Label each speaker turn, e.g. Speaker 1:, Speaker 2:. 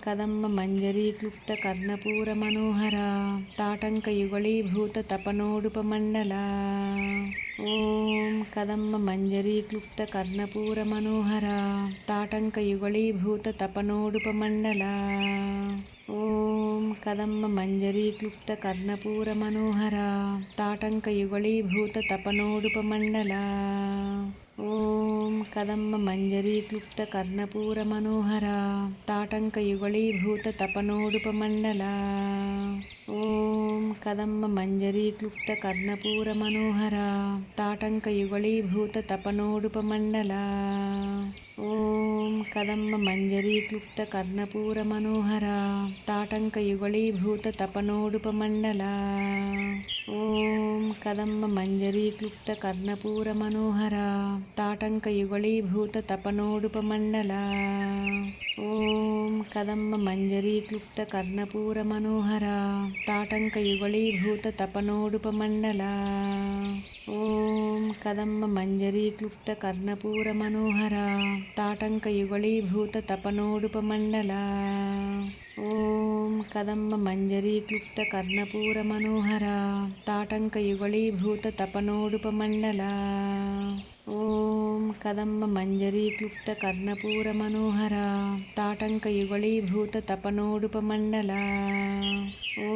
Speaker 1: కదంబ మంజరీ క్లుప్త కర్ణపూర మనోహర తాటంక యుగళీభూత తపనోడుపమండల. ఓం కదంబ మంజరీ క్లుప్త కర్ణపూర మనోహర తాటంక యుగళీభూత తపనోడుపమండల. ఓం కదంబ మంజరీ క్లుప్త కర్ణపూర మనోహర తాటంక యుగళీభూత తపనోడుపమండల. ఓం కదంబ మంజరీ క్లుప్త కర్ణపూర మనోహర తాటంకయుగళీభూత తపనోడుపమండల ఓం కదంబ మంజరీ క్లుప్త కర్ణపూర మనోహర తాటంకయుగళీభూత తపనోడుపమండల ఓం కదంబ మంజరీ క్లుప్త కర్ణపూర మనోహర తాటంకయుగళీభూత తపనోడుపమండల ఓం కదంబ మంజరీక్లుప్త కర్ణపూర మనోహర తాటంకయుగళీభూత తపనోడుపమండల ఓం కదంబ మంజరీక్లుప్త కర్ణపూర మనోహర తాటంకయుగళీభూత తపనోడుపమండల ఓం కదంబ మంజరీక్లుప్త కర్ణపూర మనోహర తాటంకయుగళీభూత తపనోడుపమండల ఓం కదంబ మంజరీ క్లుప్త కర్ణపూర మనోహర తాటంకయుగళీభూత తపనోడుపమండల ఓం కదంబ మంజరీ క్లుప్త కర్ణపూర మనోహర తాటంకయుగళీభూత తపనోడుపమండల ఓ